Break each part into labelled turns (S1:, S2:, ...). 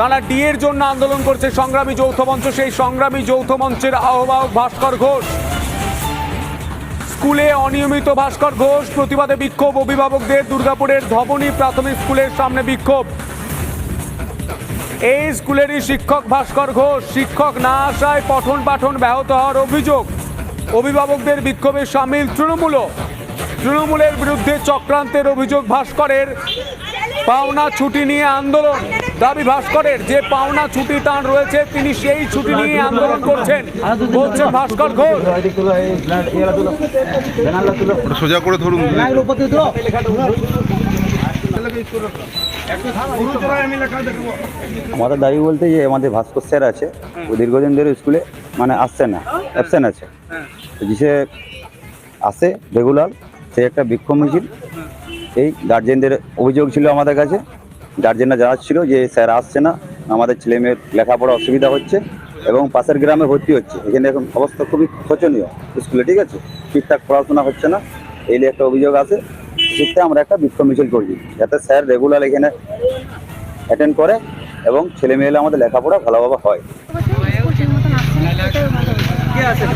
S1: তারা ডিএর জন্য আন্দোলন করছে সংগ্রামী যৌথ মঞ্চ, সেই সংগ্রামী যৌথ মঞ্চের আহ্বায়ক ভাস্কর ঘোষ। স্কুলে অনিয়মিত ভাস্কর ঘোষ, প্রতিবাদে বিক্ষোভ, অভিভাবকদের দুর্গাপুরের ধবনী প্রাথমিক স্কুলের সামনে বিক্ষোভ। এই স্কুলেরই শিক্ষক ভাস্কর ঘোষ, শিক্ষক না আসায় পঠন পাঠন ব্যাহত হওয়ার অভিযোগ। অভিভাবকদের বিক্ষোভে সামিল তৃণমূলও। তৃণমূলের বিরুদ্ধে চক্রান্তের অভিযোগ ভাস্করের। পাওনা ছুটি নিয়ে আন্দোলন। দাবি ভাস্করের যে পাওনা ছুটি তার রয়েছে তিনি সেই ছুটি নিয়ে আন্দোলন করছেন। বলছেন ভাস্কর ঘোষ।
S2: সোজা করে ধরুন।
S3: আমাদের দাবি বলতে যে আমাদের ভাস্কর স্যার আছে ও দীর্ঘদিন ধরে স্কুলে মানে আসছে না অ্যাবসেন্ট আছে। যে আসে রেগুলার সে একটা বিক্ষোভ মিছিল এই গার্জেনদের অভিযোগ ছিল আমাদের কাছে। গার্জেনরা জানাচ্ছিল যে স্যার আসছে না আমাদের ছেলে মেয়ের লেখাপড়া অসুবিধা হচ্ছে এবং পাশের গ্রামে ভর্তি হচ্ছে। এখানে এখন অবস্থা খুবই শোচনীয় স্কুলে ঠিক আছে? ঠিকঠাক পড়াশোনা হচ্ছে না এই নিয়ে একটা অভিযোগ আছে। সেক্ষেত্রে আমরা একটা বিক্ষোভ মিছিল করছি যাতে স্যার রেগুলার এখানে অ্যাটেন্ড করে এবং ছেলে মেয়েরা আমাদের লেখাপড়া ভালোভাবে হয়।
S4: কে আছেন?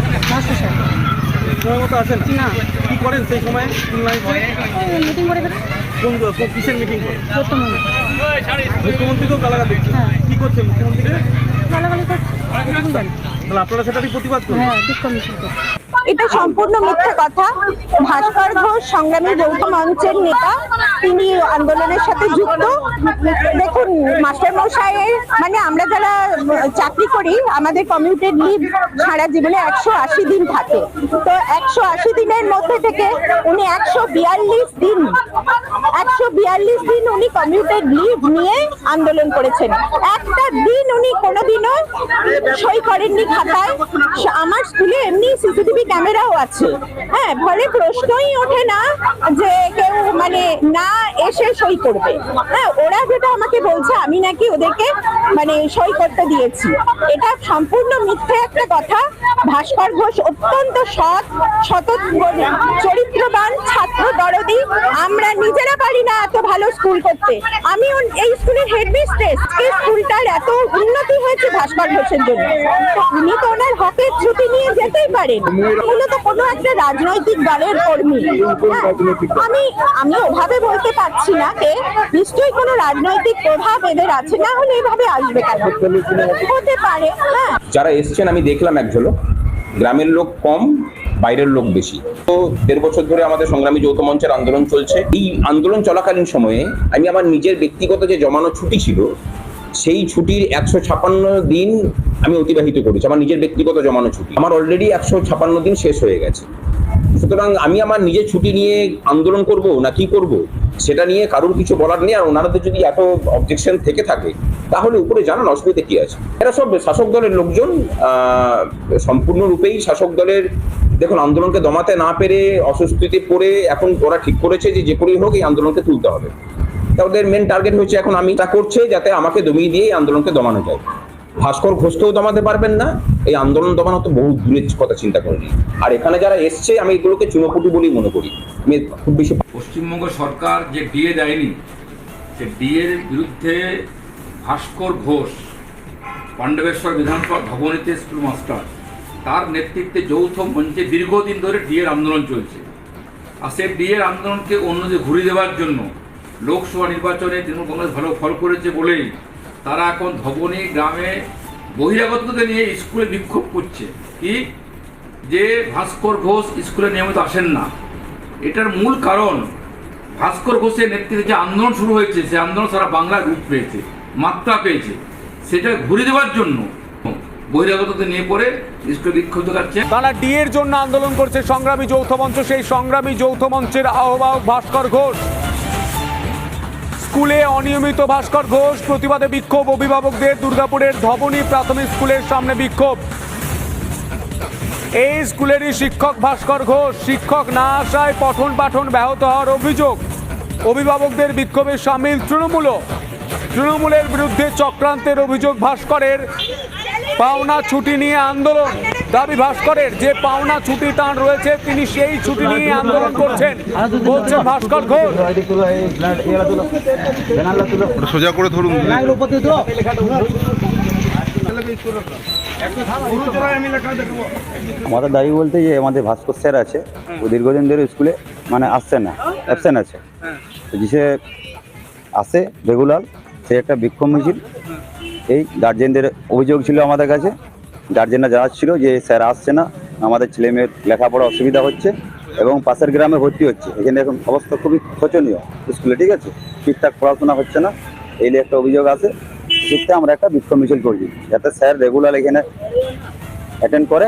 S4: করেন সেই সময়?
S5: মিটিং করে
S4: কোন কিসের মিটিং
S5: প্রথম
S4: মুখ্যমন্ত্রীকেও গালাগাল
S5: হ্যাঁ।
S4: কি করছে মুখ্যমন্ত্রী?
S5: গালাগালি করছে।
S4: আপনারা সেটারই প্রতিবাদ করুন।
S5: হ্যাঁ
S6: এটা সম্পূর্ণ মিথ্যে কথা। ভাস্কর ঘোষ, সংগ্রামী যৌথ মঞ্চের নেতা, তিনি আন্দোলনের সাথে যুক্ত। দেখুন, মাস্টার মশাইয়ের মানে আমরা যারা চাকরি করি, আমাদের কমিউটেড লিভ সারা জীবনে একশো আশি দিন থাকে। তো একশো আশি দিনের মধ্যে থেকে উনি একশো বিয়াল্লিশ দিন, একশো বিয়াল্লিশ দিন উনি কমিউটেড লিভ নিয়ে আন্দোলন করেছেন। একটা দিন উনি কোনোদিনও সই করেননি খাতায়। আমার স্কুলে এমনি সিসিটিভি ক্যামেরাও আছে। হ্যাঁ ফলে প্রশ্নই ওঠে না যে কেউ মানে না এসে সই করবে। হ্যাঁ ওরা যেটা আমাকে বলছে, আমি নাকি ওদেরকে মানে সই করতে দিয়েছি। এটা সম্পূর্ণ মিথ্যে একটা কথা। ভাস্কর ঘোষ অত্যন্ত সৎ সত চরিত্রবান, ছাত্র দরদি। আমরা নিজেরা পারি না এত ভালো স্কুল করতে। আমি এই স্কুলের হেডমিস্ট্রেস এই স্কুলটার এত উন্নতি হয়েছে ভাস্কর ঘোষের জন্য। উনি তো ওনার হকের ছুটি নিয়ে যেতেই পারেন। উনি তো কোনো একটা রাজনৈতিক দলের কর্মী। হ্যাঁ, আমি আমি ওভাবে বলতে পারছি না কে নিশ্চয়ই কোনো রাজনৈতিক প্রভাব এদের আছে না হলে এভাবে আসবে কেন? হতে পারে হ্যাঁ।
S7: যারা এসছেন আমি দেখলাম এক ঝলক। গ্রামের লোক কম বাইরের লোক বেশি। তো দেড় বছর ধরে আমাদের সংগ্রামী যৌথ মঞ্চের আন্দোলন চলছে। এই আন্দোলন চলাকালীন সময়ে আমি আমার নিজের ব্যক্তিগত যে জমানো ছুটি ছিল, সেই ছুটির একশো ছাপান্ন দিন আমি অতিবাহিত করেছি, আমার নিজের ব্যক্তিগত জমানো ছুটি। আমার অলরেডি একশো ছাপান্ন দিন শেষ হয়ে গেছে। সুতরাং আমি আমার নিজের ছুটি নিয়ে আন্দোলন করব না কি করব, সেটা নিয়ে কারোর কিছু বলার নেই। আর ওনাদের যদি এত অবজেকশন থেকে থাকে তাহলে উপরে জানান অসুবিধা কি আছে? এরা সব শাসক দলের লোকজন সম্পূর্ণরূপেই শাসক দলের, দেখুন, আন্দোলনকে দমাতে না পেরে, অস্বস্তিতে পড়ে এখন ওরা ঠিক করেছে যে যে করেই হোক এই আন্দোলনকে তুলতে হবে। তা ওদের মেন টার্গেট হচ্ছে এখন আমি তা করছে যাতে আমাকে দমিয়ে দিয়ে এই আন্দোলনকে দমানো যায়। ভাস্কর ঘোষকেও দমাতে পারবেন না, এই আন্দোলন দমানো তো বহু দূরের কথা চিন্তা করেনি আর এখানে যারা এসছে, আমি এগুলোকে চুনোপুটি বলেই মনে করি। আমি খুব বেশি
S8: পশ্চিমবঙ্গ সরকার যে ডিএ দেয়নি, সে ডিএর বিরুদ্ধে ভাস্কর ঘোষ, পাণ্ডবেশ্বর বিধানসভা ধবনীতে স্কুল মাস্টার তার নেতৃত্বে যৌথ মঞ্চে দীর্ঘদিন ধরে ডিএর আন্দোলন চলছে। আর সেই ডিএর আন্দোলনকে অন্যদের ঘুরিয়ে দেওয়ার জন্য লোকসভা নির্বাচনে তৃণমূল কংগ্রেস ভালো ফল করেছে বলেই তারা এখন ধবনী গ্রামে বহিরাগতকে নিয়ে স্কুলে বিক্ষোভ করছে। কি? যে ভাস্কর ঘোষ স্কুলে নিয়মিত আসেন না। এটার মূল কারণ ভাস্কর ঘোষের নেতৃত্বে যে আন্দোলন শুরু হয়েছে সে আন্দোলন সারা বাংলায় রূপ পেয়েছে। মাত্রা পেয়েছে। সেটা ঘুরে দেওয়ার জন্য বহিরাগতদের নিয়ে পড়ে স্কুলে বিক্ষোভ দেখাচ্ছে
S1: তারা ডিএর জন্য আন্দোলন করছে সংগ্রামী যৌথ মঞ্চ, সেই সংগ্রামী যৌথ মঞ্চের আহ্বায়ক ভাস্কর ঘোষ। স্কুলে অনিয়মিত ভাস্কর ঘোষ, প্রতিবাদে বিক্ষোভ, অভিভাবকদের দুর্গাপুরের ধবনী প্রাথমিক স্কুলের সামনে বিক্ষোভ। এই স্কুলেরই শিক্ষক ভাস্কর ঘোষ, শিক্ষক না আসায় পঠন পাঠন ব্যাহত হওয়ার অভিযোগ। অভিভাবকদের বিক্ষোভে সামিল তৃণমূলও। তৃণমূলের বিরুদ্ধে চক্রান্তের অভিযোগ ভাস্করের পাওনা ছুটি নিয়ে আন্দোলন। দাবি ভাস্করের যে পাওনা ছুটি তার রয়েছে তিনি সেই ছুটি নিয়ে আন্দোলন করছেন বলছেন ভাস্কর ঘোষ।
S2: সোজা করে ধরুন।
S3: আমাদের দাবি বলতে যে আমাদের ভাস্কর স্যার আছে ও দীর্ঘদিন ধরে স্কুলে মানে আসছে না অ্যাবসেন্ট আছে। যে আসে রেগুলার সে একটা বিক্ষোভ মিছিল এই গার্জেনদের অভিযোগ ছিল আমাদের কাছে। গার্জেনরা জানাচ্ছিল যে, স্যার, আসছে না। আমাদের ছেলে মেয়ের লেখাপড়া অসুবিধা হচ্ছে এবং পাশের গ্রামে ভর্তি হচ্ছে। এখানে এখন অবস্থা খুবই শোচনীয় স্কুলে, ঠিক আছে? ঠিকঠাক পড়াশোনা হচ্ছে না। এই নিয়ে একটা অভিযোগ আছে সেক্ষেত্রে আমরা একটা বিক্ষোভ মিছিল করছি। যাতে স্যার রেগুলার এখানে অ্যাটেন্ড করে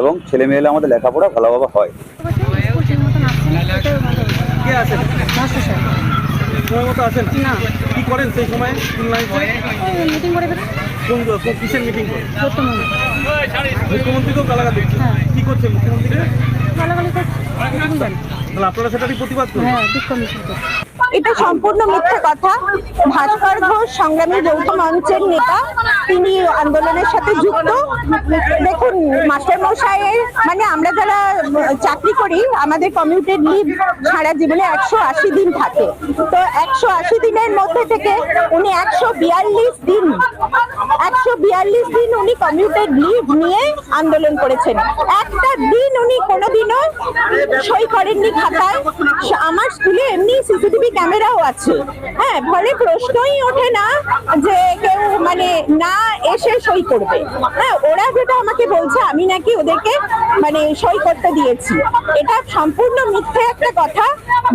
S3: এবং ছেলে মেয়েরা আমাদের লেখাপড়া ভালোভাবে হয়।
S4: সময় মতো আসেন
S5: না।
S4: কি করেন সেই সময়? স্কুল লাইফে
S5: মিটিং করে
S4: কোন কিসের মিটিং
S5: বর্তমানে।
S4: মুখ্যমন্ত্রীকেও গালাগাল দিচ্ছেন
S5: হ্যাঁ।
S4: কি করছে মুখ্যমন্ত্রী?
S5: গালাগালি করছে। এটুকু জানি
S4: তাহলে আপনারা সেটারই প্রতিবাদ করুন।
S5: হ্যাঁ
S6: এটা সম্পূর্ণ মিথ্যা কথা। ভাস্কর ঘোষ, সংগ্রামী যৌথ মঞ্চের নেতা, তিনি আন্দোলনের সাথে যুক্ত। দেখুন, মাস্টার মশাইয়ের মানে আমরা যারা চাকরি করি, আমাদের কমিউটেড লিভ সারা জীবনে একশো আশি দিন থাকে। তো একশো আশি দিনের মধ্যে থেকে উনি একশো বিয়াল্লিশ দিন একশো বিয়াল্লিশ দিন উনি কমিউটেড লিভ নিয়ে আন্দোলন করেছেন। একটা দিন উনি কোনোদিনও সই করেননি খাতায়। আমার স্কুলে এমনি সিসিটিভি ক্যামেরাও আছে। হ্যাঁ ফলে প্রশ্নই ওঠে না যে কেউ মানে না এসে সই করবে। হ্যাঁ ওরা যেটা আমাকে বলছে আমি নাকি ওদেরকে মানে সই করতে দিয়েছি। এটা সম্পূর্ণ মিথ্যে একটা কথা।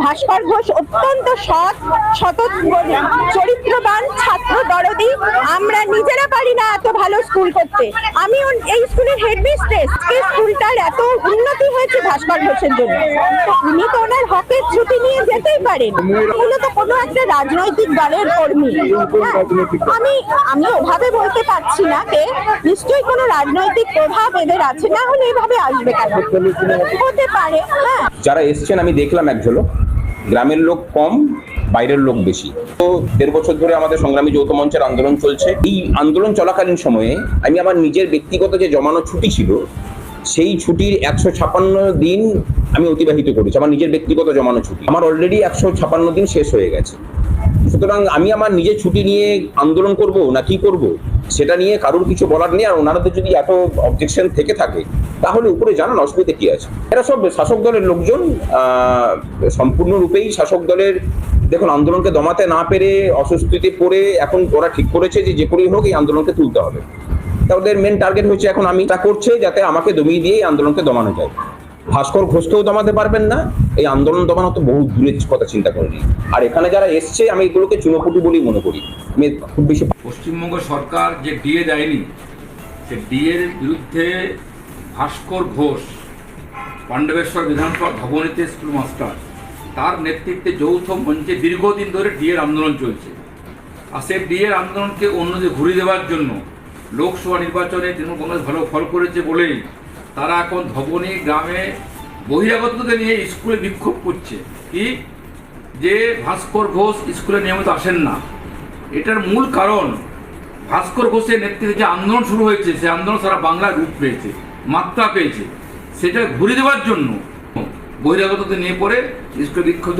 S6: ভাস্কর ঘোষ অত্যন্ত সৎ সত চরিত্রবান ছাত্র দরদি। আমরা নিজেরা পারি না এত ভালো স্কুল করতে। আমি এই স্কুলের হেডমিস্ট্রেস এই স্কুলটার এত উন্নতি হয়েছে ভাস্কর ঘোষের জন্য। উনি তো ওনার হকের ছুটি নিয়ে যেতেই পারেন। এগুলো তো কোনো একটা রাজনৈতিক দলের কর্মী। হ্যাঁ, আমি আমি ওভাবে বলতে পারছি না যে নিশ্চয়ই কোনো রাজনৈতিক প্রভাব এদের আছে, না হলে এভাবে আসবে কেন? হতে পারে হ্যাঁ।
S7: যারা এসছেন, আমি দেখলাম এক ঝলক, গ্রামের লোক কম, বাইরের লোক বেশি। তো দেড় বছর ধরে আমাদের সংগ্রামী যৌথ মঞ্চের আন্দোলন চলছে। এই আন্দোলন চলাকালীন সময়ে আমি আমার নিজের ব্যক্তিগত যে জমানো ছুটি ছিল, সেই ছুটির একশো ছাপান্ন দিন আমি অতিবাহিত করেছি, আমার নিজের ব্যক্তিগত জমানো ছুটি। আমার অলরেডি একশো ছাপান্ন দিন শেষ হয়ে গেছে। সুতরাং আমি আমার নিজের ছুটি নিয়ে আন্দোলন করব না কি করব? সেটা নিয়ে কারোর কিছু বলার নেই, আর ওনাদের যদি এত অবজেকশন থেকে থাকে, তাহলে উপরে জানান অসুবিধা কি আছে। এরা সব শাসক দলের লোকজন সম্পূর্ণরূপেই শাসক দলের, দেখুন, আন্দোলনকে দমাতে না পেরে, অস্বস্তিতে পড়ে, এখন ওরা ঠিক করেছে যে যে করেই হোক এই আন্দোলনকে তুলতে হবে। তা ওদের মেন টার্গেট হচ্ছে এখন আমি তা করছে, যাতে আমাকে দমিয়ে দিয়ে এই আন্দোলনকে দমানো যায়। ভাস্কর ঘোষকেও দমাতে পারবেন না, এই আন্দোলন দমানো তো বহু দূরের কথা চিন্তা করেনি। আর এখানে যারা এসছে, আমি এগুলোকে চুনোপুটি বলেই মনে করি। খুব বেশি
S8: পশ্চিমবঙ্গ সরকার যে ডিএ দেয়নি, সে ডিএর বিরুদ্ধে ভাস্কর ঘোষ, পাণ্ডবেশ্বর বিধানসভা ভবনীতে স্কুল মাস্টার, তার নেতৃত্বে যৌথ মঞ্চে দীর্ঘদিন ধরে ডিএর আন্দোলন চলছে। আর সেই ডিএর আন্দোলনকে অন্যদের ঘুরিয়ে দেওয়ার জন্য লোকসভা নির্বাচনে তৃণমূল কংগ্রেস ভালো ফল করেছে বলেই তারা এখন ধবনী গ্রামে বহিরাগতদের নিয়ে স্কুলে বিক্ষোভ করছে। কি? যে ভাস্কর ঘোষ স্কুলে নিয়মিত আসেন না। এটার মূল কারণ ভাস্কর ঘোষের নেতৃত্বে যে আন্দোলন শুরু হয়েছে সে আন্দোলন সারা বাংলায় রূপ পেয়েছে, মাত্রা পেয়েছে। সেটা ঘুরে দেওয়ার জন্য বহিরাগতদের নিয়ে পড়ে স্কুলে বিক্ষুব্ধ